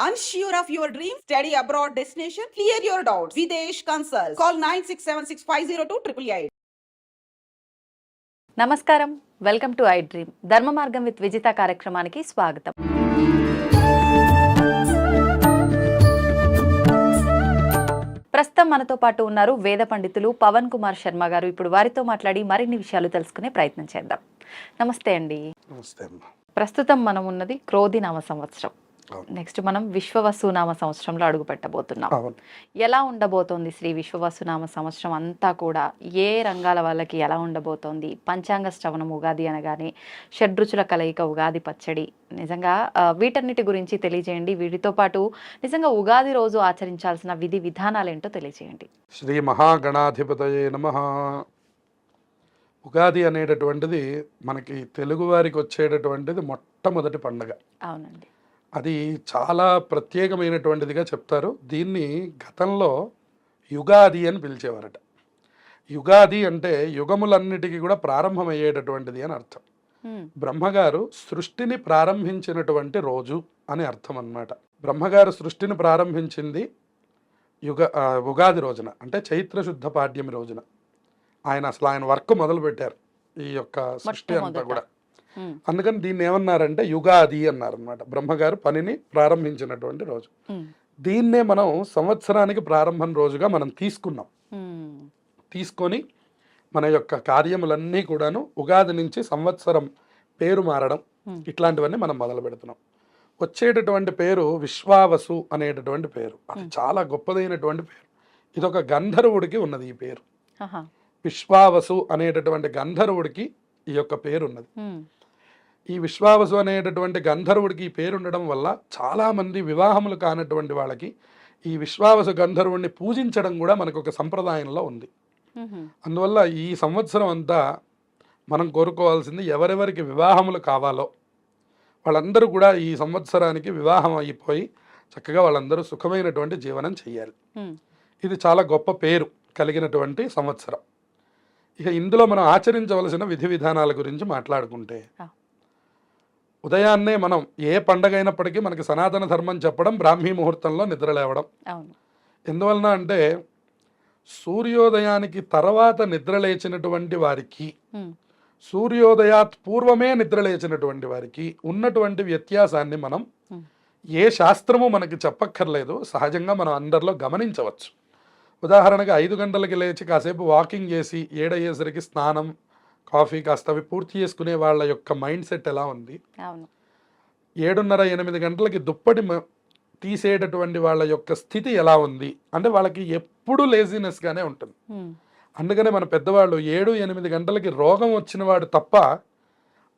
Unsure of your dream? Study abroad destination? Clear your doubts. Videsh Consult. Call 9676502888. నమస్కారం welcome to I dream ధర్మ మార్గం with Vijitha కార్యక్రమానికి స్వాగతం ప్రస్తుతం మనతో పాటు ఉన్నారు వేద పండితులు పవన్ కుమార్ శర్మ గారు ఇప్పుడు వారితో మాట్లాడి మరిన్ని విషయాలు తెలుసుకునే ప్రయత్నం చేద్దాం నమస్తే అండి నమస్తే అమ్మ ప్రస్తుతం మనం ఉన్నది క్రోధి నామ సంవత్సరం. నెక్స్ట్ మనం విశ్వవసునామ సంవత్సరంలో అడుగు పెట్టబోతున్నాం. ఎలా ఉండబోతోంది శ్రీ విశ్వవసునామ సంవత్సరం అంతా కూడా? ఏ రంగాల వాళ్ళకి ఎలా ఉండబోతోంది? పంచాంగ శ్రవణం ఉగాది అనగానే షడ్రుచుల కలయిక ఉగాది పచ్చడి. నిజంగా వీటన్నిటి గురించి తెలియజేయండి. వీటితో పాటు నిజంగా ఉగాది రోజు ఆచరించాల్సిన విధి విధానాలు ఏంటో తెలియజేయండి. శ్రీ మహాగణాధిపతయే నమ. ఉగాది అనేటటువంటిది మనకి తెలుగువారికి వచ్చేటటువంటిది మొట్టమొదటి పండగ. అవునండి. అది చాలా ప్రత్యేకమైనటువంటిదిగా చెప్తారు. దీన్ని గతంలో యుగాది అని పిలిచేవారట. యుగాది అంటే యుగములన్నిటికీ కూడా ప్రారంభమయ్యేటటువంటిది అని అర్థం. బ్రహ్మగారు సృష్టిని ప్రారంభించినటువంటి రోజు అని అర్థం అన్నమాట. బ్రహ్మగారు సృష్టిని ప్రారంభించింది యుగ ఉగాది రోజున అంటే చైత్ర శుద్ధ పాడ్యమి రోజున. ఆయన అసలు ఆయన వర్క్ మొదలు పెట్టారు ఈ యొక్క సృష్టి అంతా. కూడా. అందుకని దీన్ని ఏమన్నారంటే యుగాది అన్నారు అనమాట బ్రహ్మగారు పనిని ప్రారంభించినటువంటి రోజు. దీన్నే మనం సంవత్సరానికి ప్రారంభం రోజుగా మనం తీసుకున్నాం. తీసుకొని మన యొక్క కార్యములన్నీ కూడాను ఉగాది నుంచి సంవత్సరం పేరు మారడం. ఇట్లాంటివన్నీ మనం మొదలు పెడుతున్నాం వచ్చేటటువంటి పేరు విశ్వావసు అనేటటువంటి పేరు. అది చాలా గొప్పదైనటువంటి పేరు. ఇది ఒక గంధర్వుడికి ఉన్నది ఈ పేరు. విశ్వావసు అనేటటువంటి గంధర్వుడికి ఈ యొక్క పేరు ఉన్నది ఉమ్, ఈ విశ్వావసు అనేటటువంటి గంధర్వుడికి ఈ పేరు ఉండడం వల్ల చాలామంది వివాహములు కానటువంటి వాళ్ళకి ఈ విశ్వావసు గంధర్వుడిని పూజించడం కూడా మనకు ఒక సంప్రదాయంలో ఉంది. అందువల్ల ఈ సంవత్సరం అంతా మనం కోరుకోవాల్సింది ఎవరెవరికి వివాహములు కావాలో వాళ్ళందరూ కూడా ఈ సంవత్సరానికి వివాహం అయిపోయి చక్కగా వాళ్ళందరూ సుఖమైనటువంటి జీవనం చేయాలి ఇది చాలా గొప్ప పేరు కలిగినటువంటి సంవత్సరం. ఇక ఇందులో మనం ఆచరించవలసిన విధి విధానాల గురించి మాట్లాడుకుంటే. ఉదయాన్నే మనం ఏ పండగ అయినప్పటికీ మనకి సనాతన ధర్మం చెప్పడం బ్రాహ్మీ ముహూర్తంలో నిద్రలేవడం ఎందువలన అంటే సూర్యోదయానికి తర్వాత నిద్రలేచినటువంటి వారికి సూర్యోదయాత్ పూర్వమే నిద్రలేచినటువంటి వారికి ఉన్నటువంటి వ్యత్యాసాన్ని మనం. ఏ శాస్త్రము మనకి చెప్పక్కర్లేదు సహజంగా మనం అందరిలో గమనించవచ్చు ఉదాహరణగా ఐదు గంటలకి లేచి కాసేపు వాకింగ్ చేసి ఏడయ్యేసరికి స్నానం కాఫీ కాస్త అవి పూర్తి చేసుకునే వాళ్ళ యొక్క మైండ్ సెట్ ఎలా ఉంది? ఏడున్నర ఎనిమిది గంటలకి దుప్పటి తీసేటటువంటి వాళ్ళ యొక్క స్థితి ఎలా ఉంది? అంటే వాళ్ళకి ఎప్పుడు లేజినెస్గానే ఉంటుంది. అందుకనే మన పెద్దవాళ్ళు ఏడు ఎనిమిది గంటలకి రోగం వచ్చిన వాడు తప్ప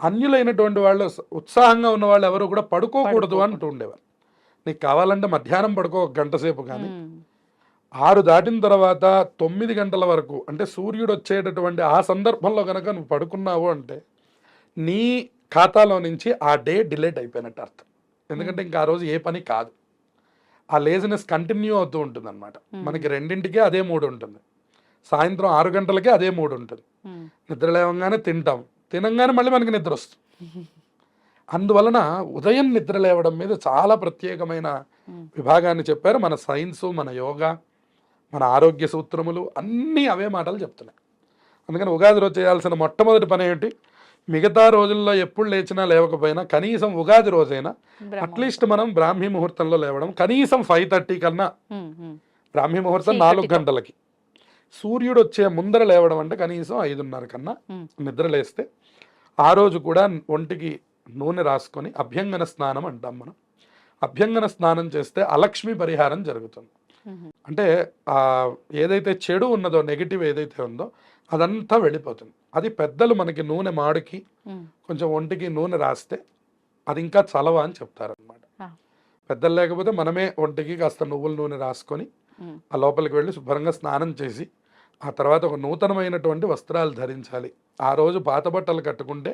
అన్యులైనటువంటి వాళ్ళు ఉత్సాహంగా ఉన్న వాళ్ళు ఎవరు కూడా పడుకోకూడదు అంటూ ఉండేవారు. నీకు కావాలంటే మధ్యాహ్నం పడుకో ఒక గంట సేపు కానీ. ఆరు దాటిన తర్వాత తొమ్మిది గంటల వరకు అంటే సూర్యుడు వచ్చేటటువంటి ఆ సందర్భంలో కనుక నువ్వు పడుకున్నావు అంటే నీ ఖాతాలో నుంచి ఆ డే డిలేట్ అయిపోయినట్టు అర్థం. ఎందుకంటే ఇంకా ఆ రోజు ఏ పని కాదు. ఆ లేజినెస్ కంటిన్యూ అవుతూ ఉంటుంది అనమాట మనకి రెండింటికే అదే మూడు ఉంటుంది. సాయంత్రం ఆరు గంటలకే అదే మూడు ఉంటుంది. నిద్ర లేవగానే తింటాం. తినంగానే మళ్ళీ మనకి నిద్ర వస్తుంది. అందువలన ఉదయం నిద్ర లేవడం మీద చాలా ప్రత్యేకమైన విభాగాన్ని చెప్పారు మన సైన్సు మన యోగా మన ఆరోగ్య సూత్రములు అన్నీ అవే మాటలు చెప్తున్నాయి. అందుకని ఉగాది రోజు చేయాల్సిన మొట్టమొదటి పని ఏంటి? మిగతా రోజుల్లో ఎప్పుడు లేచినా లేవకపోయినా కనీసం ఉగాది రోజైనా. అట్లీస్ట్ మనం బ్రాహ్మీ ముహూర్తంలో లేవడం కనీసం ఫైవ్ థర్టీ కన్నా బ్రాహ్మీ ముహూర్తం. నాలుగు గంటలకి. సూర్యుడు వచ్చే ముందర లేవడం అంటే కనీసం ఐదున్నర కన్నా నిద్ర లేస్తే ఆ రోజు కూడా ఒంటికి నూనె రాసుకొని అభ్యంగన స్నానం అంటాం మనం. అభ్యంగన స్నానం చేస్తే అలక్ష్మి పరిహారం జరుగుతుంది. అంటే ఏదైతే చెడు ఉన్నదో నెగిటివ్ ఏదైతే ఉందో అదంతా వెళ్ళిపోతుంది. అది పెద్దలు మనకి నూనె మాడికి కొంచెం ఒంటికి నూనె రాస్తే అది ఇంకా చలవ అని చెప్తారనమాట. పెద్దలు లేకపోతే మనమే ఒంటికి కాస్త నువ్వుల నూనె రాసుకొని ఆ లోపలికి వెళ్ళి శుభ్రంగా స్నానం చేసి ఆ తర్వాత ఒక నూతనమైనటువంటి వస్త్రాలు ధరించాలి. ఆ రోజు పాత బట్టలు కట్టుకుంటే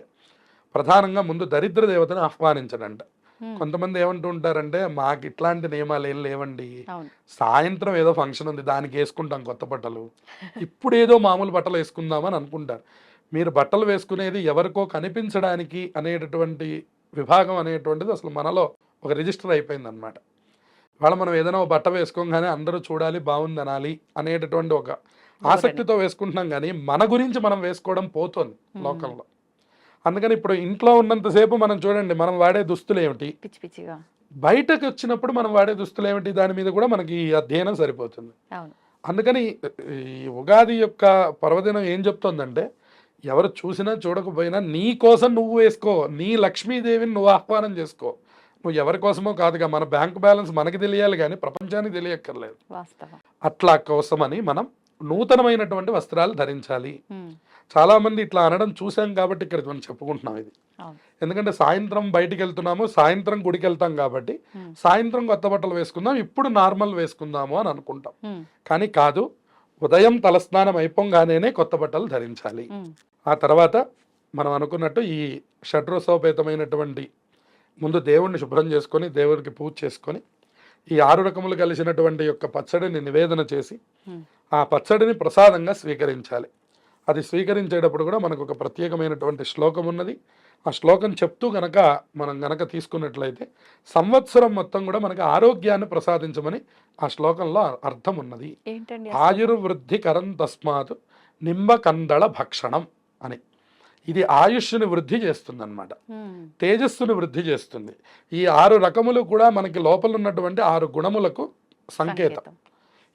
ప్రధానంగా ముందు దరిద్ర దేవతను ఆహ్వానించడంట. కొంతమంది ఏమంటూ ఉంటారంటే మాకు ఇట్లాంటి నియమాలు ఏం లేవండి. సాయంత్రం ఏదో ఫంక్షన్ ఉంది దానికి వేసుకుంటాం కొత్త బట్టలు. ఇప్పుడు ఏదో మామూలు బట్టలు వేసుకుందామని అనుకుంటారు. మీరు బట్టలు వేసుకునేది ఎవరికో కనిపించడానికి అనేటటువంటి విభాగం అనేటువంటిది అసలు మనలో ఒక రిజిస్టర్ అయిపోయింది అనమాట ఇవాళ మనం ఏదైనా ఒక బట్ట వేసుకోగానే అందరూ చూడాలి బాగుంది అనాలి అనేటటువంటి ఒక ఆసక్తితో వేసుకుంటున్నాం కానీ మన గురించి మనం వేసుకోవడం పోతుంది లోకంలో అందుకని ఇప్పుడు ఇంట్లో ఉన్నంతసేపు మనం చూడండి మనం వాడే దుస్తులు ఏమిటి? పిచ్చి పిచ్చిగా. బయటకు వచ్చినప్పుడు మనం వాడే దుస్తులు ఏమిటి? దాని మీద కూడా మనకి ఈ అధ్యయనం సరిపోతుంది. అందుకని ఈ ఉగాది యొక్క పర్వదినం ఏం చెప్తోందంటే ఎవరు చూసినా చూడకపోయినా నీ కోసం నువ్వు వేసుకో నీ లక్ష్మీదేవిని నువ్వు ఆహ్వానం చేసుకో. నువ్వు ఎవరి కోసమో కాదుగా మన బ్యాంక్ బ్యాలెన్స్ మనకి తెలియాలి కానీ ప్రపంచానికి తెలియక్కర్లేదు. అట్లా కోసమని మనం నూతనమైనటువంటి వస్త్రాలు ధరించాలి. ఉమ్, చాలా మంది ఇట్లా అనడం చూసాం కాబట్టి ఇక్కడ మనం చెప్పుకుంటున్నాం ఇది. ఎందుకంటే సాయంత్రం బయటికి వెళ్తున్నాము సాయంత్రం గుడికి వెళ్తాం కాబట్టి సాయంత్రం కొత్త బట్టలు వేసుకుందాం ఇప్పుడు నార్మల్ వేసుకుందాము అని అనుకుంటాం. కానీ కాదు ఉదయం తలస్నానం అయిపోగానే కొత్త బట్టలు ధరించాలి. ఆ తర్వాత మనం అనుకున్నట్టు ఈ షడ్రసోపేతమైనటువంటి ముందు దేవుణ్ణి శుభ్రం చేసుకొని దేవుడికి పూజ చేసుకొని ఈ ఆరు రకములు కలిసినటువంటి యొక్క పచ్చడిని నివేదన చేసి ఆ పచ్చడిని ప్రసాదంగా స్వీకరించాలి. అది స్వీకరించేటప్పుడు కూడా మనకు ఒక ప్రత్యేకమైనటువంటి శ్లోకం ఉన్నది. ఆ శ్లోకం చెప్తూ గనక మనం గనక తీసుకున్నట్లయితే సంవత్సరం మొత్తం కూడా మనకి ఆరోగ్యాన్ని ప్రసాదించమని ఆ శ్లోకంలో అర్థం ఉన్నది. ఆయుర్వృద్ధి కరం తస్మాత్ నింబకందళ భక్షణం అని. ఇది ఆయుష్ని వృద్ధి చేస్తుంది అనమాట తేజస్సుని వృద్ధి చేస్తుంది. ఈ ఆరు రకములు కూడా మనకి లోపల ఉన్నటువంటి ఆరు గుణములకు సంకేతం.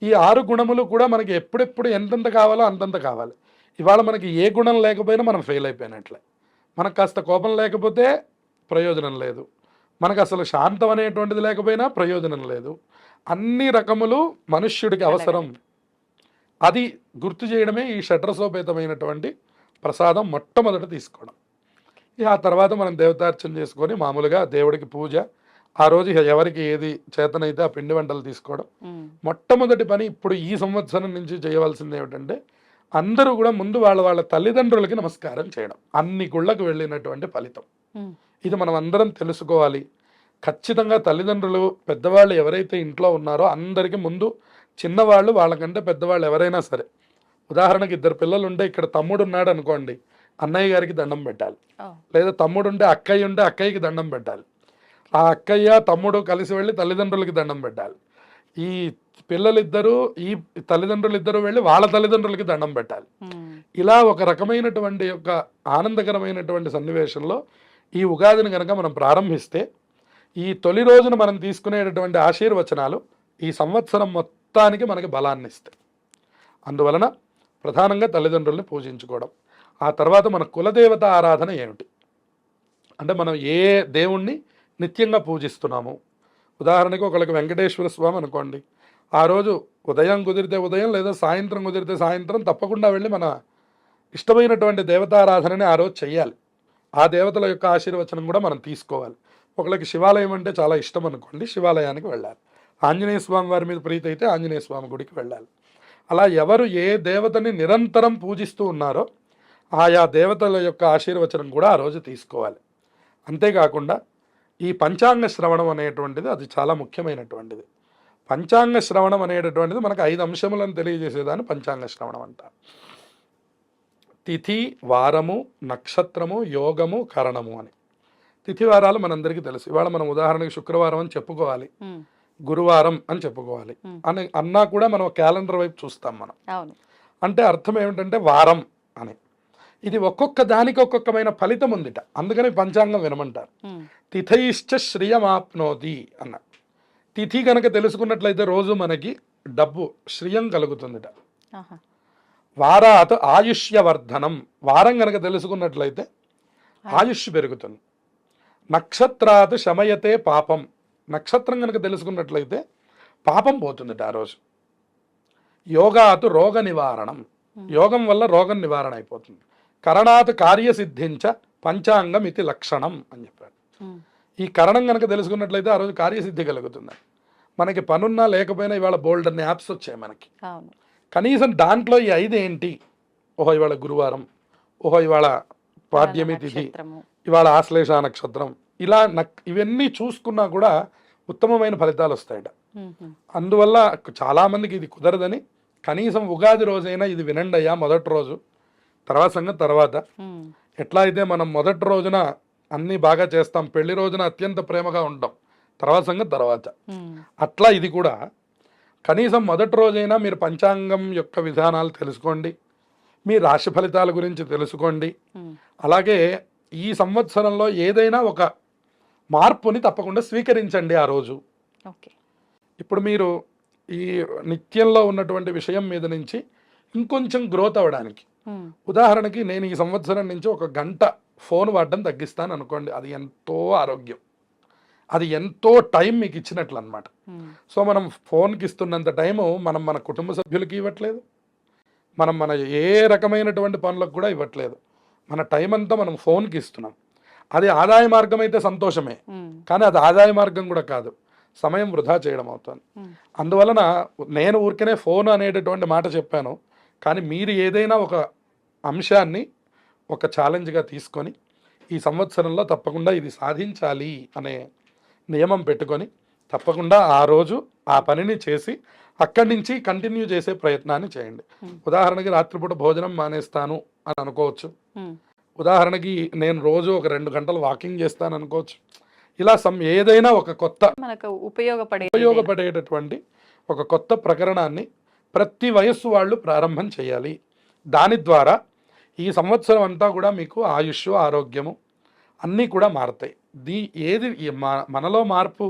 ఈ ఆరు గుణములు కూడా మనకి ఎప్పుడెప్పుడు ఎంతెంత కావాలో అంతంత కావాలి. ఇవాళ మనకి ఏ గుణం లేకపోయినా మనం ఫెయిల్ అయిపోయినట్లే. మనకు కాస్త కోపం లేకపోతే ప్రయోజనం లేదు. మనకు అసలు శాంతం అనేటువంటిది లేకపోయినా ప్రయోజనం లేదు. అన్ని రకములు మనుష్యుడికి అవసరం. అది గుర్తు చేయడమే ఈ షడ్రసోపేతమైనటువంటి ప్రసాదం మొట్టమొదట తీసుకోవడం. ఇక ఆ తర్వాత మనం దేవతార్చన చేసుకొని మామూలుగా దేవుడికి పూజ ఆ రోజు ఎవరికి ఏది చేతనైతే ఆ పిండి వంటలు తీసుకోవడం. మొట్టమొదటి పని ఇప్పుడు ఈ సంవత్సరం నుంచి చేయవలసింది ఏమిటంటే అందరూ కూడా ముందు వాళ్ళ వాళ్ళ తల్లిదండ్రులకి నమస్కారం చేయడం. అన్ని గుళ్ళకు వెళ్ళినటువంటి ఫలితం. ఇది మనం అందరం తెలుసుకోవాలి. ఖచ్చితంగా తల్లిదండ్రులు పెద్దవాళ్ళు ఎవరైతే ఇంట్లో ఉన్నారో అందరికీ ముందు చిన్నవాళ్ళు వాళ్ళకంటే పెద్దవాళ్ళు ఎవరైనా సరే. ఉదాహరణకి ఇద్దరు పిల్లలు ఉంటే ఇక్కడ తమ్ముడు ఉన్నాడు అనుకోండి అన్నయ్య గారికి దండం పెట్టాలి. లేదా తమ్ముడు ఉంటే అక్కయ్య ఉంటే అక్కయ్యకి దండం పెట్టాలి. ఆ అక్కయ్య తమ్ముడు కలిసి వెళ్ళి తల్లిదండ్రులకి దండం పెట్టాలి. ఈ పిల్లలిద్దరూ ఈ తల్లిదండ్రులు ఇద్దరు వెళ్ళి వాళ్ళ తల్లిదండ్రులకి దండం పెట్టాలి. ఉమ్, ఇలా ఒక రకమైనటువంటి యొక్క ఆనందకరమైనటువంటి సన్నివేశంలో ఈ ఉగాదిని కనుక మనం ప్రారంభిస్తే ఈ తొలి రోజున మనం తీసుకునేటటువంటి ఆశీర్వచనాలు ఈ సంవత్సరం మొత్తానికి మనకి బలాన్ని ఇస్తాయి అందువలన ప్రధానంగా తల్లిదండ్రుల్ని పూజించుకోవడం. ఆ తర్వాత మన కులదేవత ఆరాధన ఏమిటి? అంటే మనం ఏ దేవుణ్ణి నిత్యంగా పూజిస్తున్నాము? ఉదాహరణకి ఒకళ్ళకి వెంకటేశ్వర స్వామి అనుకోండి. ఆ రోజు ఉదయం కుదిరితే ఉదయం లేదా సాయంత్రం కుదిరితే సాయంత్రం తప్పకుండా వెళ్ళి మన ఇష్టమైనటువంటి దేవతారాధనని ఆ రోజు చేయాలి ఆ దేవతల యొక్క ఆశీర్వచనం కూడా మనం తీసుకోవాలి. ఒకళ్ళకి శివాలయం అంటే చాలా ఇష్టం అనుకోండి శివాలయానికి వెళ్ళాలి. ఆంజనేయ స్వామి వారి మీద ప్రీతి అయితే ఆంజనేయ స్వామి గుడికి వెళ్ళాలి. అలా ఎవరు ఏ దేవతని నిరంతరం పూజిస్తూ ఉన్నారో ఆయా దేవతల యొక్క ఆశీర్వచనం కూడా ఆ రోజు తీసుకోవాలి. అంతేకాకుండా ఈ పంచాంగ శ్రవణం అనేటువంటిది అది చాలా ముఖ్యమైనటువంటిది. పంచాంగ శ్రవణం అనేటటువంటిది మనకు ఐదు అంశములను తెలియజేసేదాన్ని పంచాంగ శ్రవణం అంటారు. తిథి వారము నక్షత్రము యోగము కరణము అని. తిథి వారాలు మనందరికీ తెలుసు. ఇవాళ మనం ఉదాహరణకి శుక్రవారం అని చెప్పుకోవాలి. గురువారం అని చెప్పుకోవాలి. అని అన్నా కూడా మనం క్యాలెండర్ వైపు చూస్తాం మనం. అంటే అర్థం ఏమిటంటే వారం అని. ఇది ఒక్కొక్క దానికి ఒక్కొక్కమైన ఫలితం ఉందిట. అందుకని పంచాంగం వినమంటారు. తిథైశ్చ శ్రియమాప్నోతి అన్న. తిథి కనుక తెలుసుకున్నట్లయితే రోజు మనకి డబ్బు శ్రియం కలుగుతుందిట. వారాత్ ఆయుష్యవర్ధనం. వారం కనుక తెలుసుకున్నట్లయితే ఆయుష్ పెరుగుతుంది. నక్షత్రాత్ శమయతే పాపం. నక్షత్రం కనుక తెలుసుకున్నట్లయితే పాపం పోతుందిట ఆ రోజు. యోగాతు రోగ నివారణం. యోగం వల్ల రోగం నివారణ అయిపోతుంది. కరణాత్ కార్యసిద్ధించ పంచాంగం ఇది లక్షణం అని చెప్పారు ఉమ్, ఈ కరణం కనుక తెలుసుకున్నట్లయితే ఆ రోజు కార్యసిద్ధి కలుగుతుంది. మనకి పనున్నా లేకపోయినా ఇవాళ బోల్డ్ అన్ని యాప్స్ వచ్చాయి మనకి. కనీసం దాంట్లో ఈ ఐదు ఏంటి ఓహో ఇవాళ గురువారం. ఓహో ఇవాళ పాడ్యమి తిథి. ఇవాళ ఆశ్లేష నక్షత్రం. ఇలా నక్ ఇవన్నీ చూసుకున్నా కూడా ఉత్తమమైన ఫలితాలు వస్తాయట. అందువల్ల చాలామందికి ఇది కుదరదని కనీసం ఉగాది రోజైనా ఇది వినండి అయ్యా మొదటి రోజు. తర్వాత సంగతి తర్వాత. ఎట్లా అయితే మనం మొదటి రోజున అన్నీ బాగా చేస్తాం పెళ్ళి రోజున అత్యంత ప్రేమగా ఉంటాం. తర్వాత సంగతి తర్వాత. అట్లా ఇది కూడా. కనీసం మొదటి రోజైనా మీరు పంచాంగం యొక్క విధానాలు తెలుసుకోండి మీ రాశి ఫలితాల గురించి తెలుసుకోండి. అలాగే ఈ సంవత్సరంలో ఏదైనా ఒక మార్పుని తప్పకుండా స్వీకరించండి ఆ రోజు. ఇప్పుడు మీరు ఈ నిత్యంలో ఉన్నటువంటి విషయం మీద నుంచి ఇంకొంచెం గ్రోత్ అవ్వడానికి ఉదాహరణకి నేను ఈ సంవత్సరం నుంచి ఒక గంట ఫోన్ వాడడం తగ్గిస్తాను అనుకోండి. అది ఎంతో ఆరోగ్యం. అది ఎంతో టైం మీకు ఇచ్చినట్లు అనమాట సో మనం ఫోన్కి ఇస్తున్నంత టైము మనం మన కుటుంబ సభ్యులకి ఇవ్వట్లేదు. మనం మన ఏ రకమైనటువంటి పనులకు కూడా ఇవ్వట్లేదు. మన టైం అంతా మనం ఫోన్కి ఇస్తున్నాం. అది ఆదాయ మార్గం అయితే సంతోషమే. కానీ అది ఆదాయ మార్గం కూడా కాదు. సమయం వృధా చేయడం అవుతుంది. అందువలన నేను ఊరికనే ఫోన్ అనేటటువంటి మాట చెప్పాను. కానీ మీరు ఏదైనా ఒక అంశాన్ని ఒక ఛాలెంజ్గా తీసుకొని ఈ సంవత్సరంలో తప్పకుండా ఇది సాధించాలి అనే నియమం పెట్టుకొని తప్పకుండా ఆ రోజు ఆ పనిని చేసి అక్కడి నుంచి కంటిన్యూ చేసే ప్రయత్నాన్ని చేయండి. ఉదాహరణకి రాత్రిపూట భోజనం మానేస్తాను అని అనుకోవచ్చు. ఉదాహరణకి నేను రోజు ఒక రెండు గంటలు వాకింగ్ చేస్తాను అనుకోవచ్చు. ఇలా సమ్ ఏదైనా ఒక కొత్త మనకు ఉపయోగపడే ఉపయోగపడేటటువంటి ఒక కొత్త ప్రకరణాన్ని ప్రతి వయస్సు వాళ్ళు ప్రారంభం చేయాలి. దాని ద్వారా ఈ సంవత్సరం అంతా కూడా మీకు ఆయుష్ ఆరోగ్యము అన్నీ కూడా మారతాయి. దీ ఏది మనలో మార్పు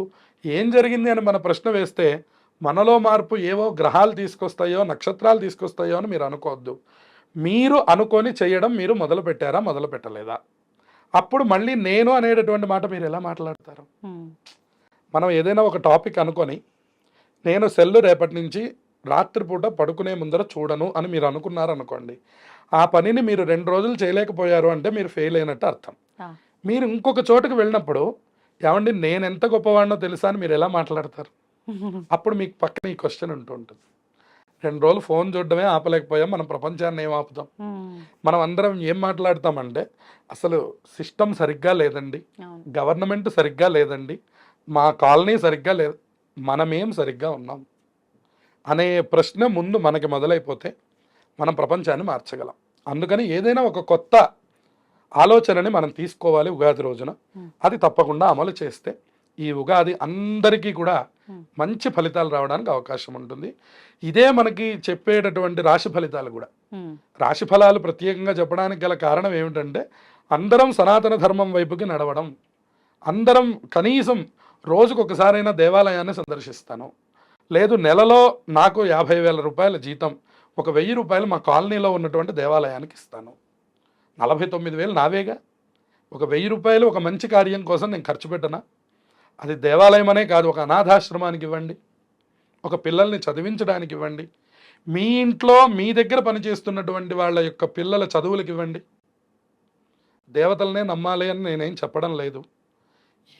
ఏం జరిగింది అని మన ప్రశ్న వేస్తే మనలో మార్పు ఏవో గ్రహాలు తీసుకొస్తాయో నక్షత్రాలు తీసుకొస్తాయో అని మీరు అనుకోవద్దు. మీరు అనుకొని చేయడం మీరు మొదలు పెట్టారా మొదలు పెట్టలేదా? అప్పుడు మళ్ళీ నేను అనేటటువంటి మాట మీరు ఎలా మాట్లాడతారు? మనం ఏదైనా ఒక టాపిక్ అనుకొని నేను సెల్లు రేపటి నుంచి రాత్రిపూట పడుకునే ముందర చూడను అని మీరు అనుకున్నారు అనుకోండి ఆ పనిని మీరు రెండు రోజులు చేయలేకపోయారు అంటే మీరు ఫెయిల్ అయినట్టు అర్థం. మీరు ఇంకొక చోటుకు వెళ్ళినప్పుడు ఏమండి నేను ఎంత గొప్పవాడినో తెలుసా అని మీరు ఎలా మాట్లాడతారు? అప్పుడు మీకు పక్కన ఈ క్వశ్చన్ ఉంటూ ఉంటుంది. రెండు రోజులు ఫోన్ చూడడమే ఆపలేకపోయాం మనం ప్రపంచాన్ని ఏం ఆపుతాం? మనం అందరం ఏం మాట్లాడతామంటే అసలు సిస్టమ్ సరిగ్గా లేదండి. గవర్నమెంట్ సరిగ్గా లేదండి. మా కాలనీ సరిగ్గా లేదు. మనమేం సరిగ్గా ఉన్నాం. అనే ప్రశ్న ముందు మనకి మొదలైపోతే మనం ప్రపంచాన్ని మార్చగలం. అందుకని ఏదైనా ఒక కొత్త ఆలోచనని మనం తీసుకోవాలి ఉగాది రోజున. అది తప్పకుండా అమలు చేస్తే ఈ ఉగాది అందరికీ కూడా. మంచి ఫలితాలు రావడానికి అవకాశం ఉంటుంది. ఇదే మనకి చెప్పేటటువంటి రాశి ఫలితాలు కూడా. రాశి ఫలాలు ప్రత్యేకంగా చెప్పడానికి గల కారణం ఏమిటంటే అందరం సనాతన ధర్మం వైపుకి నడవడం. అందరం కనీసం రోజుకొకసారైనా దేవాలయాన్ని సందర్శిస్తాను. లేదు నెలలో నాకు యాభై వేల రూపాయల జీతం ఒక వెయ్యి రూపాయలు మా కాలనీలో ఉన్నటువంటి దేవాలయానికి ఇస్తాను. నలభై తొమ్మిది వేలు నావేగా? ఒక వెయ్యి రూపాయలు ఒక మంచి కార్యం కోసం నేను ఖర్చు పెట్టనా? అది దేవాలయం అనే కాదు ఒక అనాథాశ్రమానికి ఇవ్వండి ఒక పిల్లల్ని చదివించడానికి ఇవ్వండి మీ ఇంట్లో మీ దగ్గర పనిచేస్తున్నటువంటి వాళ్ళ యొక్క పిల్లల చదువులకు ఇవ్వండి. దేవతలనే నమ్మాలి అని నేనేం చెప్పడం లేదు.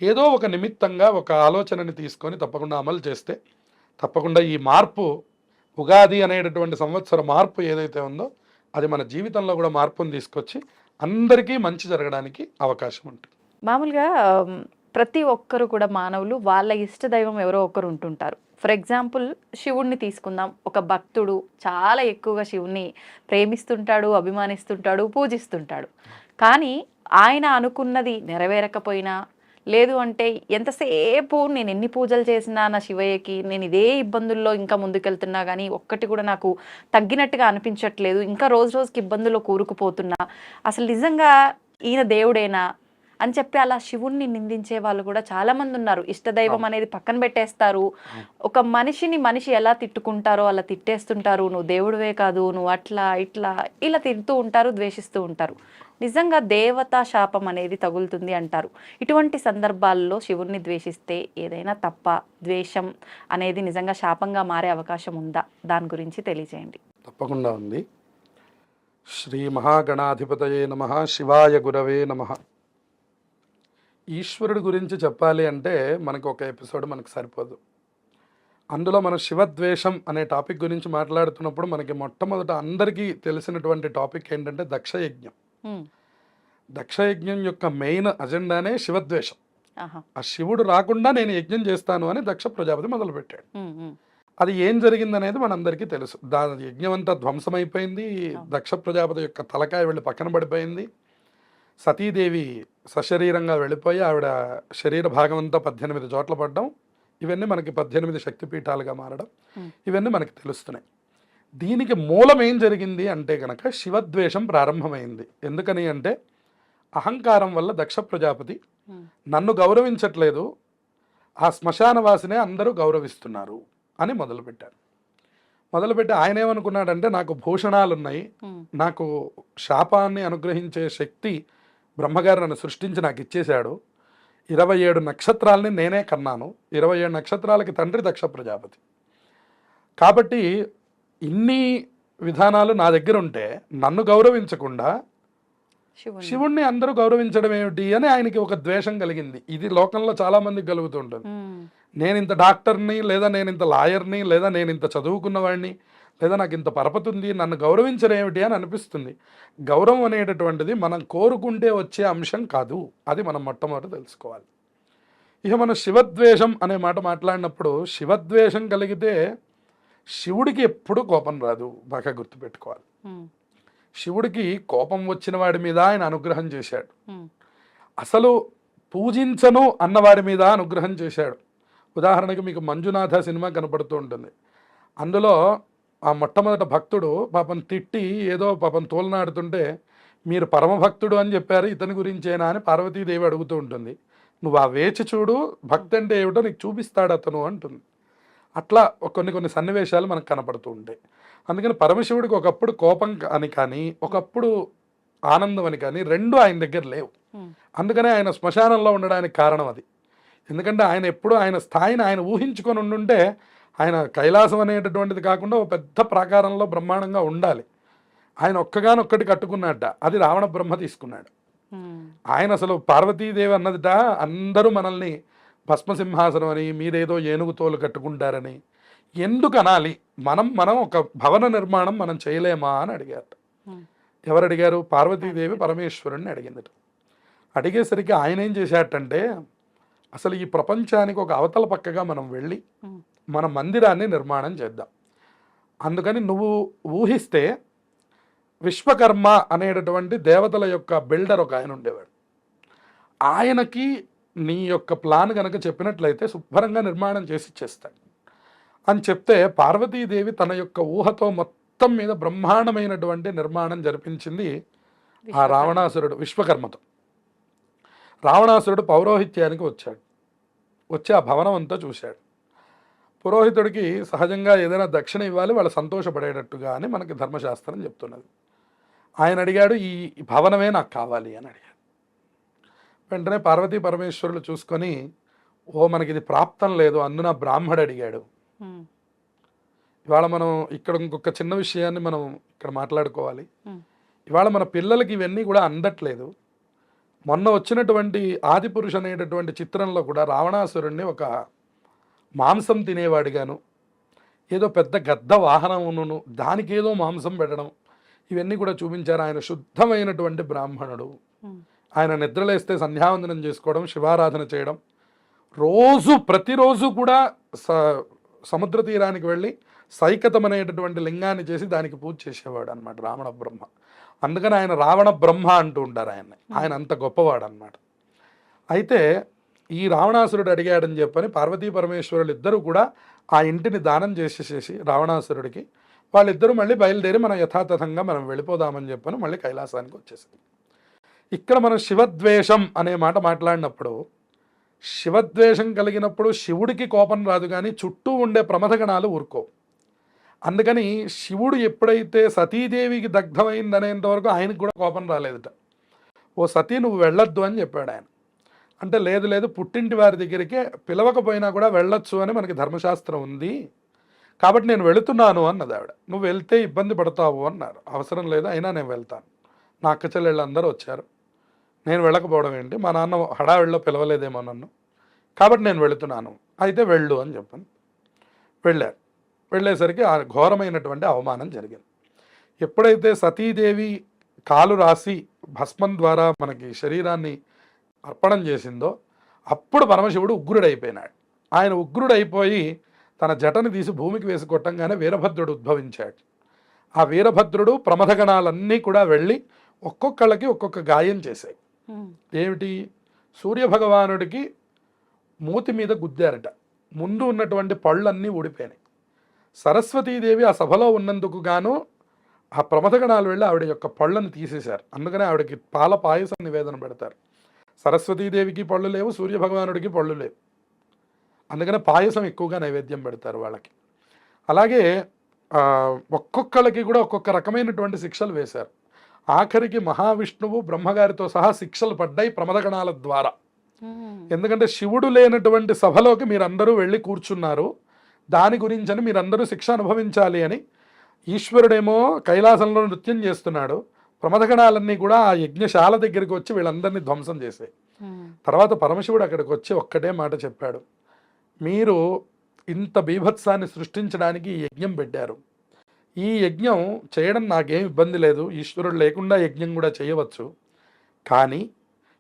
ఏదో ఒక నిమిత్తంగా ఒక ఆలోచనని తీసుకొని తప్పకుండా అమలు చేస్తే తప్పకుండా ఈ మార్పు ఉగాది అనేటటువంటి సంవత్సర మార్పు ఏదైతే ఉందో అది మన జీవితంలో కూడా మార్పును తీసుకొచ్చి అందరికీ మంచి జరగడానికి అవకాశం ఉంటుంది. మామూలుగా ప్రతి ఒక్కరు కూడా మానవులు వాళ్ళ ఇష్ట దైవం ఎవరో ఒకరు ఉంటుంటారు. ఫర్ ఎగ్జాంపుల్ శివుణ్ణి తీసుకుందాం. ఒక భక్తుడు చాలా ఎక్కువగా శివుణ్ణి ప్రేమిస్తుంటాడు అభిమానిస్తుంటాడు పూజిస్తుంటాడు. కానీ ఆయన అనుకున్నది నెరవేరకపోయినా లేదు అంటే ఎంతసేపు నేను ఎన్ని పూజలు చేసినా నా శివయ్యకి నేను ఇదే ఇబ్బందుల్లో ఇంకా ముందుకెళ్తున్నా కానీ ఒక్కటి కూడా నాకు తగ్గినట్టుగా అనిపించట్లేదు. ఇంకా రోజు రోజుకి ఇబ్బందుల్లో కూరుకుపోతున్నా. అసలు నిజంగా ఈయన దేవుడేనా? అని చెప్పి అలా శివుణ్ణి నిందించే వాళ్ళు కూడా చాలా మంది ఉన్నారు ఇష్టదైవం అనేది పక్కన పెట్టేస్తారు. ఒక మనిషిని మనిషి ఎలా తిట్టుకుంటారో అలా తిట్టేస్తుంటారు. నువ్వు దేవుడివే కాదు నువ్వు అట్లా ఇట్లా ఇలా తిడుతూ ఉంటారు ద్వేషిస్తూ ఉంటారు. నిజంగా దేవతా శాపం అనేది తగులుతుంది అంటారు. ఇటువంటి సందర్భాల్లో శివుణ్ణి ద్వేషిస్తే ఏదైనా తప్ప ద్వేషం అనేది నిజంగా శాపంగా మారే అవకాశం ఉందా? దాని గురించి తెలియజేయండి. తప్పకుండా ఉంది. శ్రీ మహాగణాధిపతయే నమ శివాయ గురవే నమ. ఈశ్వరుడి గురించి చెప్పాలి అంటే మనకు ఒక ఎపిసోడ్ మనకు సరిపోదు. అందులో మనం శివద్వేషం అనే టాపిక్ గురించి మాట్లాడుతున్నప్పుడు మనకి మొట్టమొదట అందరికీ తెలిసినటువంటి టాపిక్ ఏంటంటే దక్షయజ్ఞం. దక్షయజ్ఞం యొక్క మెయిన్ అజెండానే శివద్వేషం. ఆ శివుడు రాకుండా నేను యజ్ఞం చేస్తాను అని దక్ష ప్రజాపతి మొదలుపెట్టాడు. అది ఏం జరిగిందనేది మనందరికీ తెలుసు. దాని యజ్ఞం అంతా ధ్వంసమైపోయింది దక్ష ప్రజాపతి యొక్క తలకాయ వెళ్ళి పక్కన పడిపోయింది. సతీదేవి సశరీరంగా వెళ్ళిపోయి ఆవిడ శరీర భాగం అంతా పద్దెనిమిది చోట్ల పడ్డం. ఇవన్నీ మనకి పద్దెనిమిది శక్తిపీఠాలుగా మారడం. ఇవన్నీ మనకి తెలుస్తున్నాయి. దీనికి మూలం ఏం జరిగింది అంటే కనుక శివద్వేషం ప్రారంభమైంది. ఎందుకని అంటే అహంకారం వల్ల దక్ష ప్రజాపతి. నన్ను గౌరవించట్లేదు ఆ శ్మశానవాసినే అందరూ గౌరవిస్తున్నారు అని మొదలుపెట్టారు. మొదలుపెట్టి ఆయన ఏమనుకున్నాడంటే నాకు భూషణాలు ఉన్నాయి. నాకు శాపాన్ని అనుగ్రహించే శక్తి బ్రహ్మగారు నన్ను సృష్టించి నాకు ఇచ్చేశాడు. ఇరవై ఏడు నక్షత్రాలని నేనే కన్నాను. ఇరవై ఏడు నక్షత్రాలకి తండ్రి దక్ష ప్రజాపతి. కాబట్టి ఇన్ని విధానాలు నా దగ్గర ఉంటే నన్ను గౌరవించకుండా శివుణ్ణి. అందరూ గౌరవించడం ఏమిటి అని ఆయనకి ఒక ద్వేషం కలిగింది. ఇది లోకంలో చాలా మందికి కలుగుతుంటుంది. ఉమ్, నేను ఇంత డాక్టర్ని లేదా నేను ఇంత లాయర్ని లేదా నేను ఇంత చదువుకున్నవాడిని లేదా నాకు ఇంత పరపతి ఉంది నన్ను గౌరవించడం ఏమిటి అని అనిపిస్తుంది. గౌరవం అనేటటువంటిది మనం కోరుకుంటే వచ్చే అంశం కాదు. అది మనం మొట్టమొదటి తెలుసుకోవాలి. ఇక మనం శివద్వేషం అనే మాట మాట్లాడినప్పుడు శివద్వేషం కలిగితే శివుడికి ఎప్పుడూ కోపం రాదు బాగా గుర్తుపెట్టుకోవాలి. శివుడికి కోపం వచ్చిన వాడి మీద ఆయన అనుగ్రహం చేశాడు. అసలు పూజించను అన్నవాడి మీద అనుగ్రహం చేశాడు. ఉదాహరణకి మీకు మంజునాథ సినిమా కనపడుతూ ఉంటుంది. అందులో ఆ మొట్టమొదట భక్తుడు పాపం తిట్టి ఏదో పాపం తోలనాడుతుంటే మీరు పరమభక్తుడు అని చెప్పారు ఇతని గురించేనా? అని పార్వతీదేవి అడుగుతూ ఉంటుంది. నువ్వు ఆ వేచి చూడు భక్తి అంటే ఏమిటో నీకు చూపిస్తాడు అతను అంటుంది. అట్లా కొన్ని కొన్ని సన్నివేశాలు మనకు కనపడుతూ ఉంటాయి. అందుకని పరమశివుడికి ఒకప్పుడు కోపం అని కానీ ఒకప్పుడు ఆనందం అని కానీ రెండు ఆయన దగ్గర లేవు. అందుకనే ఆయన శ్మశానంలో ఉండడానికి కారణం అది. ఎందుకంటే ఆయన ఎప్పుడూ ఆయన స్థాయిని ఆయన ఊహించుకొని ఉండుంటే ఆయన కైలాసం అనేటటువంటిది కాకుండా ఒక పెద్ద ప్రాకారంలో బ్రహ్మాండంగా ఉండాలి. ఆయన ఒక్కగానొక్కటి కట్టుకున్నట్ట అది రావణ బ్రహ్మ తీసుకున్నాడు. ఆయన అసలు పార్వతీదేవి అన్నదిట అందరూ మనల్ని భస్మసింహాసనం అని మీరేదో ఏనుగు తోలు కట్టుకుంటారని ఎందుకు అనాలి మనం మనం ఒక భవన నిర్మాణం మనం చేయలేమా అని అడిగారు. ఎవరు అడిగారు పార్వతీదేవి పరమేశ్వరుణ్ణి అడిగిందట. అడిగేసరికి ఆయన ఏం చేశాటంటే అసలు ఈ ప్రపంచానికి ఒక అవతల పక్కగా మనం వెళ్ళి మన మందిరాన్ని నిర్మాణం చేద్దాం. అందుకని నువ్వు ఊహిస్తే విశ్వకర్మ అనేటటువంటి దేవతల యొక్క బిల్డర్ ఒక ఆయన ఉండేవాడు. ఆయనకి నీ యొక్క ప్లాన్ కనుక చెప్పినట్లయితే శుభ్రంగా నిర్మాణం చేసి ఇచ్చేస్తాడు. అని చెప్తే పార్వతీదేవి తన యొక్క ఊహతో మొత్తం మీద బ్రహ్మాండమైనటువంటి నిర్మాణం జరిపించింది ఆ రావణాసురుడు విశ్వకర్మతో. రావణాసురుడు పౌరోహిత్యానికి వచ్చాడు. వచ్చి ఆ భవనం అంతా చూశాడు. పురోహితుడికి సహజంగా ఏదైనా దక్షిణ ఇవ్వాలి వాళ్ళు సంతోషపడేటట్టుగా అని మనకి ధర్మశాస్త్రం చెప్తున్నది. ఆయన అడిగాడు ఈ భవనమే నాకు కావాలి అని అడిగాడు. వెంటనే పార్వతీ పరమేశ్వరులు చూసుకొని ఓ మనకి ఇది ప్రాప్తం లేదు అందున బ్రాహ్మడు అడిగాడు ఇవాళ మనం ఇక్కడ ఇంకొక చిన్న విషయాన్ని మనం ఇక్కడ మాట్లాడుకోవాలి. ఇవాళ మన పిల్లలకి ఇవన్నీ కూడా అందట్లేదు. మొన్న వచ్చినటువంటి ఆదిపురుష్ అనేటటువంటి చిత్రంలో కూడా రావణాసురుణ్ణి ఒక మాంసం తినేవాడిగాను. ఏదో పెద్ద గద్ద వాహనమును దానికి ఏదో మాంసం పెట్టడం ఇవన్నీ కూడా చూపించారు. ఆయన శుద్ధమైనటువంటి బ్రాహ్మణుడు. ఆయన నిద్రలేస్తే సంధ్యావందనం చేసుకోవడం శివారాధన చేయడం. రోజు ప్రతిరోజు కూడా స సముద్ర తీరానికి వెళ్ళి సైకతం అనేటటువంటి లింగాన్ని చేసి దానికి పూజ చేసేవాడు అనమాట రావణ బ్రహ్మ. అందుకని ఆయన రావణ బ్రహ్మ అంటూ ఉంటారు ఆయన్ని. ఆయన అంత గొప్పవాడు అనమాట అయితే ఈ రావణాసురుడు అడిగాడని చెప్పని పార్వతీ పరమేశ్వరులు ఇద్దరు కూడా ఆ ఇంటిని దానం చేసేసేసి రావణాసురుడికి వాళ్ళిద్దరూ మళ్ళీ బయలుదేరి మనం యథాతథంగా మనం వెళ్ళిపోదామని చెప్పని మళ్ళీ కైలాసానికి వచ్చేసింది ఇక్కడ మనం శివద్వేషం అనే మాట మాట్లాడినప్పుడు శివద్వేషం కలిగినప్పుడు శివుడికి కోపం రాదు కానీ చుట్టూ ఉండే ప్రమథగణాలు ఊరుకో అందుకని శివుడు ఎప్పుడైతే సతీదేవికి దగ్ధమైందనేంత వరకు ఆయనకు కూడా కోపం రాలేదట. ఓ సతీ నువ్వు వెళ్ళొద్దు అని చెప్పాడు ఆయన. అంటే లేదు లేదు పుట్టింటి వారి దగ్గరికి పిలవకపోయినా కూడా వెళ్ళొచ్చు అని మనకి ధర్మశాస్త్రం ఉంది. కాబట్టి నేను వెళుతున్నాను అన్నది ఆవిడ. నువ్వు వెళ్తే ఇబ్బంది పడతావు అన్నారు. అవసరం లేదు అయినా నేను వెళ్తాను. నా అక్క చెల్లెళ్ళందరూ వచ్చారు. నేను వెళ్ళకపోవడం ఏంటి? మా నాన్న హడావిడిలో పిలవలేదేమో నన్ను. కాబట్టి నేను వెళుతున్నాను. అయితే వెళ్ళు అని చెప్పాను. వెళ్ళారు. వెళ్ళేసరికి ఆ ఘోరమైనటువంటి అవమానం జరిగింది. ఎప్పుడైతే సతీదేవి కాలు రాసి భస్మం ద్వారా మనకి శరీరాన్ని అర్పణం చేసిందో అప్పుడు పరమశివుడు ఉగ్రుడైపోయినాడు. ఆయన ఉగ్రుడైపోయి తన జటని తీసి భూమికి వేసి కొట్టంగానే వీరభద్రుడు ఉద్భవించాడు. ఆ వీరభద్రుడు ప్రమథగణాలన్నీ కూడా వెళ్ళి ఒక్కొక్కళ్ళకి ఒక్కొక్క గాయం చేశాయి ఏమిటి? సూర్యభగవానుడికి మూతి మీద గుద్దారట. ముందు ఉన్నటువంటి పళ్ళన్నీ ఊడిపోయినాయి. సరస్వతీదేవి ఆ సభలో ఉన్నందుకు గాను ఆ ప్రమథగణాలు వెళ్ళి ఆవిడ యొక్క పళ్ళను తీసేశారు. అందుకనే ఆవిడకి పాల పాయసం నివేదన పెడతారు. సరస్వతీదేవికి పళ్ళు లేవు సూర్యభగవానుడికి పళ్ళు లేవు. అందుకనే పాయసం ఎక్కువగా నైవేద్యం పెడతారు వాళ్ళకి. అలాగే ఒక్కొక్కళ్ళకి కూడా ఒక్కొక్క రకమైనటువంటి శిక్షలు వేశారు. ఆఖరికి మహావిష్ణువు బ్రహ్మగారితో సహా శిక్షలు పడ్డాయి ప్రమదగణాల ద్వారా. ఎందుకంటే శివుడు లేనటువంటి సభలోకి మీరందరూ వెళ్ళి కూర్చున్నారు. దాని గురించని మీరందరూ శిక్ష అనుభవించాలి అని ఈశ్వరుడేమో కైలాసంలో నృత్యం చేస్తున్నాడు. ప్రమదగణాలన్నీ కూడా ఆ యజ్ఞశాల దగ్గరికి వచ్చి వీళ్ళందరినీ ధ్వంసం చేసాయి ఉమ్, తర్వాత పరమశివుడు అక్కడికి వచ్చి ఒక్కటే మాట చెప్పాడు. మీరు ఇంత బీభత్సాన్ని సృష్టించడానికి ఈ యజ్ఞం పెట్టారు. ఈ యజ్ఞం చేయడం నాకేం ఇబ్బంది లేదు. ఈశ్వరుడు లేకుండా యజ్ఞం కూడా చేయవచ్చు. కానీ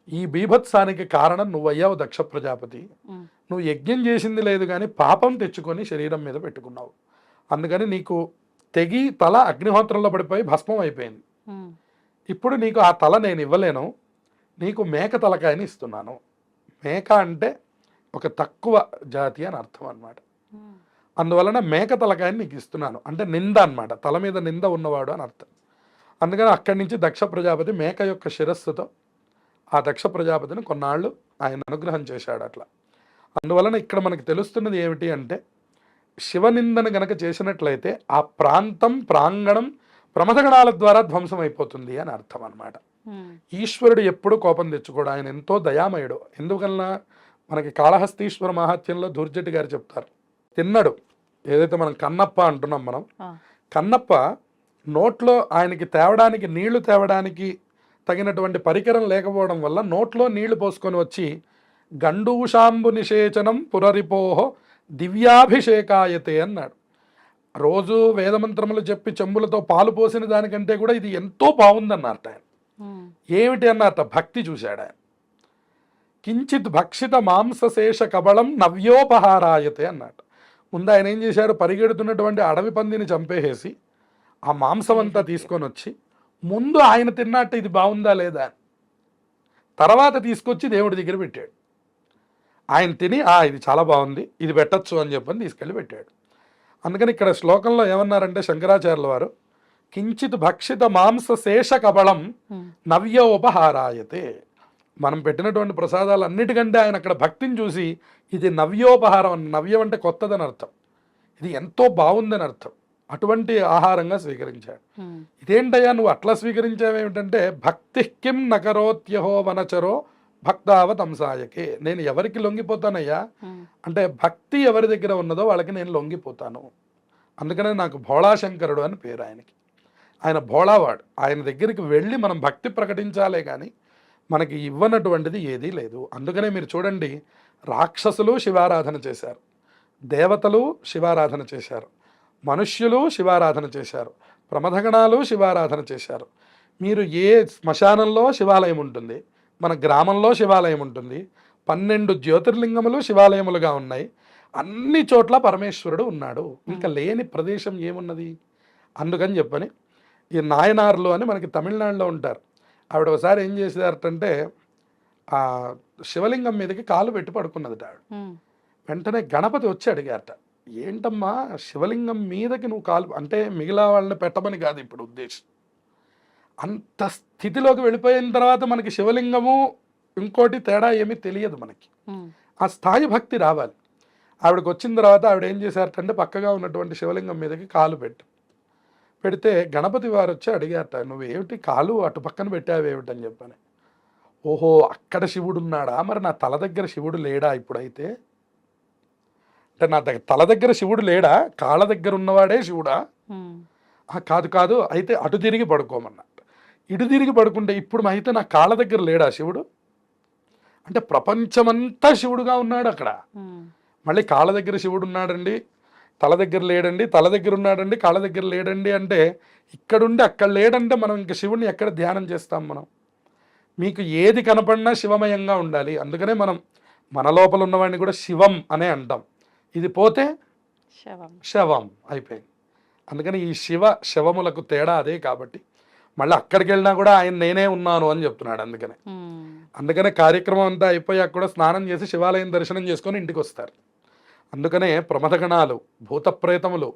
ఈ బీభత్సానికి కారణం నువ్వయ్యావు దక్ష ప్రజాపతి నువ్వు యజ్ఞం చేసింది లేదు కానీ పాపం తెచ్చుకొని శరీరం మీద పెట్టుకున్నావు. అందుకని నీకు తెగి తల అగ్నిహోత్రంలో పడిపోయి భస్మం అయిపోయింది. ఇప్పుడు నీకు ఆ తల నేను ఇవ్వలేను. నీకు మేక తలకాయని ఇస్తున్నాను. మేక అంటే ఒక తక్కువ జాతి అని అర్థం అన్నమాట. ఉమ్, అందువలన మేక తలకాయని నీకు ఇస్తున్నాను. అంటే నింద అన్నమాట. తల మీద నింద ఉన్నవాడు అని అర్థం. అందుకని అక్కడి నుంచి దక్ష ప్రజాపతి మేక యొక్క శిరస్సుతో ఆ దక్ష ప్రజాపతిని కొన్నాళ్ళు ఆయన అనుగ్రహం చేశాడు అట్లా. అందువలన ఇక్కడ మనకి తెలుస్తున్నది ఏమిటి అంటే శివనిందను గనక చేసినట్లయితే ఆ ప్రాంతం ప్రాంగణం ప్రమథగణాల ద్వారా ధ్వంసం అయిపోతుంది అని అర్థం అన్నమాట. ఉమ్, ఈశ్వరుడు ఎప్పుడు కోపం తెచ్చుకోడు. ఆయన ఎంతో దయామయుడు. ఎందుకన్నా మనకి కాళహస్తీశ్వర మహాత్యంలో దుర్జటి గారు చెప్తారు. తిన్నడు. ఏదైతే మనం కన్నప్ప అంటున్నాం మనం కన్నప్ప నోట్లో ఆయనకి తేవడానికి నీళ్ళు తేవడానికి తగినటువంటి పరికరం లేకపోవడం వల్ల నోట్లో నీళ్ళు పోసుకొని వచ్చి గండూషాంబు నిషేచనం పురరిపోహో దివ్యాభిషేకాయతే అన్నాడు. రోజు వేదమంత్రములు చెప్పి చెంబులతో పాలు పోసిన దానికంటే కూడా ఇది ఎంతో బాగుందన్నట్టు ఆయన. ఏమిటి అన్నట్ట భక్తి చూశాడు ఆయన. కించిత్ భక్షిత మాంసశేష కబళం నవ్యోపహారాయతే అన్నట్టు ముందు ఆయన ఏం చేశాడు? పరిగెడుతున్నటువంటి అడవి పందిని చంపేసేసి ఆ మాంసం అంతా తీసుకొని వచ్చి ముందు ఆయన తిన్నట్టు ఇది బాగుందా లేదా. తర్వాత తీసుకొచ్చి దేవుడి దగ్గర పెట్టాడు. ఆయన తిని ఆ ఇది చాలా బాగుంది ఇది పెట్టచ్చు అని చెప్పని తీసుకెళ్ళి పెట్టాడు. అందుకని ఇక్కడ శ్లోకంలో ఏమన్నారంటే శంకరాచార్యుల వారు కించిత్ భక్షిత మాంస శేష కబళం ఉమ్, నవ్యోపహారాయతే. మనం పెట్టినటువంటి ప్రసాదాలు అన్నిటికంటే ఆయన అక్కడ భక్తిని చూసి ఇది నవ్యోపహారం నవ్యం అంటే కొత్తదని అర్థం. ఇది ఎంతో బాగుందని అర్థం. అటువంటి ఆహారంగా స్వీకరించాడు. ఇదేంటయ్యా నువ్వు అట్లా స్వీకరించావేమిటంటే భక్తి కిం నకరోత్యహో వనచరో భక్తావతంసాయకే నేను ఎవరికి లొంగిపోతానయ్యా? అంటే భక్తి ఎవరి దగ్గర ఉన్నదో వాళ్ళకి నేను లొంగిపోతాను. అందుకనే నాకు భోళాశంకరుడు అని పేరు ఆయనకి. ఆయన భోళావాడు. ఆయన దగ్గరికి వెళ్ళి మనం భక్తి ప్రకటించాలే కానీ మనకి ఇవ్వనటువంటిది ఏదీ లేదు. అందుకనే మీరు చూడండి రాక్షసులు శివారాధన చేశారు. దేవతలు శివారాధన చేశారు. మనుష్యులు శివారాధన చేశారు. ప్రమథగణాలు శివారాధన చేశారు. మీరు ఏ శ్మశానంలో శివాలయం ఉంటుంది మన గ్రామంలో శివాలయం ఉంటుంది పన్నెండు జ్యోతిర్లింగములు శివాలయములుగా ఉన్నాయి అన్ని చోట్ల పరమేశ్వరుడు ఉన్నాడు. ఇంకా లేని ప్రదేశం ఏమున్నది? అందుకని చెప్పని ఈ నాయనార్లు అని మనకి తమిళనాడులో ఉంటారు. ఆవిడ ఒకసారి ఏం చేసేదారంటే శివలింగం మీదకి కాలు పెట్టి పడుకున్నది ఆవిడ. వెంటనే గణపతి వచ్చి అడిగారట ఏంటమ్మా శివలింగం మీదకి నువ్వు కాలు అంటే మిగిలిన వాళ్ళని పెట్టమని కాదు ఇప్పుడు ఉద్దేశం. అంత స్థితిలోకి వెళ్ళిపోయిన తర్వాత మనకి శివలింగము ఇంకోటి తేడా ఏమీ తెలియదు మనకి. ఆ స్థాయి భక్తి రావాలి. ఆవిడకి వచ్చిన తర్వాత ఆవిడ ఏం చేశారటంటే పక్కగా ఉన్నటువంటి శివలింగం మీదకి కాలు పెట్టు. పెడితే గణపతి వారు వచ్చి అడిగారట నువ్వు ఏమిటి కాలు అటు పక్కన పెట్టావేమిటని చెప్పని. ఓహో అక్కడ శివుడు ఉన్నాడా మరి నా తల దగ్గర శివుడు లేడా ఇప్పుడైతే? అంటే నా దగ్గర తల దగ్గర శివుడు లేడా? కాళ్ళ దగ్గర ఉన్నవాడే శివుడా? ఉమ్, "ఆ, కాదు కాదు. అయితే అటు తిరిగి పడుకోమన్నట్టు. ఇటు తిరిగి పడుకుంటే ఇప్పుడు అయితే నా కాళ్ళ దగ్గర లేడా శివుడు? అంటే ప్రపంచమంతా శివుడుగా ఉన్నాడు అక్కడ. మళ్ళీ కాళ్ళ దగ్గర శివుడు ఉన్నాడండి తల దగ్గర లేడండి తల దగ్గర ఉన్నాడండి కాళ్ళ దగ్గర లేడండి అంటే ఇక్కడుండి అక్కడ లేడంటే మనం ఇంక శివుడిని ఎక్కడ ధ్యానం చేస్తాం మనం? మీకు ఏది కనపడినా శివమయంగా ఉండాలి. అందుకనే మనం మన లోపల ఉన్నవాడిని కూడా శివం అనే అంటాం. ఇది పోతే శవం. శవం అయిపోయింది. అందుకని ఈ శివ శవములకు తేడా అదే కాబట్టి మళ్ళీ అక్కడికి వెళ్ళినా కూడా ఆయన నేనే ఉన్నాను అని చెప్తున్నాడు అందుకనే. అందుకనే కార్యక్రమం అంతా అయిపోయాక కూడా స్నానం చేసి శివాలయం దర్శనం చేసుకొని ఇంటికి వస్తారు. అందుకనే ప్రమథగణాలు భూతప్రేతములు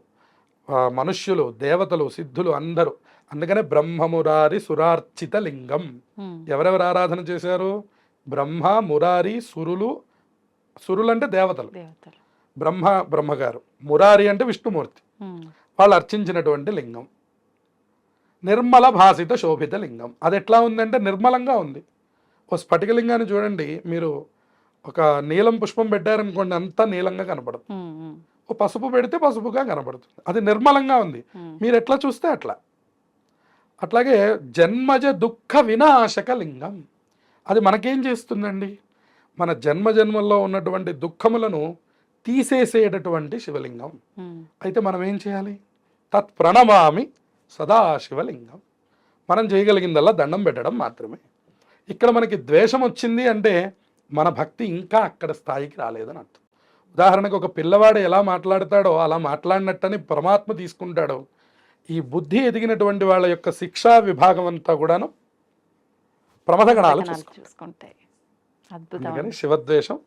మనుష్యులు దేవతలు సిద్ధులు అందరూ అందుకనే బ్రహ్మమురారి సురార్చిత లింగం. ఎవరెవరు ఆరాధన చేశారు? బ్రహ్మ మురారి సురులు. సురులు అంటే దేవతలు. బ్రహ్మ బ్రహ్మగారు. మురారి అంటే విష్ణుమూర్తి. వాళ్ళు అర్చించినటువంటి లింగం. నిర్మల భాసిత శోభిత లింగం. అది ఎట్లా ఉందంటే నిర్మలంగా ఉంది. ఓ స్ఫటికలింగాన్ని చూడండి. మీరు ఒక నీలం పుష్పం పెట్టారనుకోండి అంతా నీలంగా కనపడుతుంది ఓ పసుపు పెడితే పసుపుగా కనపడుతుంది. అది నిర్మలంగా ఉంది. మీరు ఎట్లా చూస్తే అట్లా. అట్లాగే జన్మజ దుఃఖ వినాశక లింగం. అది మనకేం చేస్తుందండి? మన జన్మ జన్మల్లో ఉన్నటువంటి దుఃఖములను తీసేసేటటువంటి శివలింగం. అయితే మనం ఏం చేయాలి? తత్ ప్రణమామి సదాశివలింగం. మనం చేయగలిగిందల్లా దండం పెట్టడం మాత్రమే. ఇక్కడ మనకి ద్వేషం వచ్చింది అంటే మన భక్తి ఇంకా అక్కడ స్థాయికి రాలేదని అర్థం. ఉదాహరణకు ఒక పిల్లవాడు ఎలా మాట్లాడతాడో అలా మాట్లాడినట్టని పరమాత్మ తీసుకుంటాడో ఈ బుద్ధి ఎదిగినటువంటి వాళ్ళ యొక్క శిక్షా విభాగం అంతా కూడాను ప్రమథగణాలు గణాలు చూసుకుంటాయి. అందుకని శివద్వేషం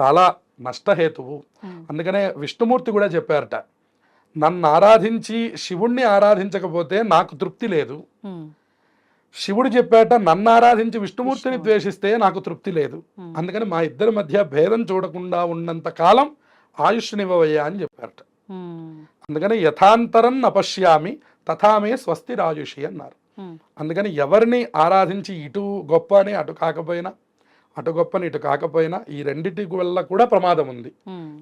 చాలా నష్టహేతువు. అందుకనే విష్ణుమూర్తి కూడా చెప్పారట నన్ను ఆరాధించి శివుణ్ణి ఆరాధించకపోతే నాకు తృప్తి లేదు. శివుడు చెప్పాట నన్ను ఆరాధించి విష్ణుమూర్తిని. ద్వేషిస్తే నాకు తృప్తి లేదు. అందుకని మా ఇద్దరి మధ్య భేదం చూడకుండా ఉన్నంత కాలం ఆయుష్నివ్వవయ్యా అని చెప్పారట. అందుకని యథాంతరం నపశ్యామి తథామే స్వస్తి రాజుషి అన్నారు. అందుకని ఎవరిని ఆరాధించి ఇటు గొప్ప అని అటు కాకపోయినా అటు గొప్పని ఇటు కాకపోయినా ఈ రెండిటి వల్ల కూడా ప్రమాదం ఉంది.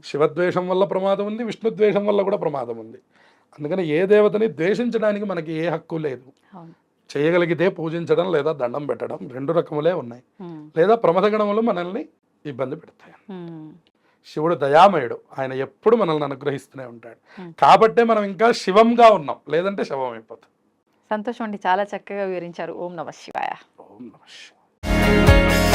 శివద్వేషం వల్ల ప్రమాదం ఉంది విష్ణుద్వేషం వల్ల కూడా ప్రమాదం ఉంది. అందుకని ఏ దేవతని ద్వేషించడానికి మనకి ఏ హక్కు లేదు. చేయగలిగితే పూజించడం లేదా దండం పెట్టడం రెండు రకములే ఉన్నాయి. లేదా ప్రమథగణములు మనల్ని ఇబ్బంది పెడతాయి శివుడు దయామయుడు. ఆయన ఎప్పుడు మనల్ని అనుగ్రహిస్తూనే ఉంటాడు. Hmm. కాబట్టే మనం ఇంకా శివంగా ఉన్నాం. లేదంటే శవం అయిపోతాం. సంతోషం అండి. చాలా చక్కగా వివరించారు. ఓం నమ శివాయ. ఓం నమః శివాయ.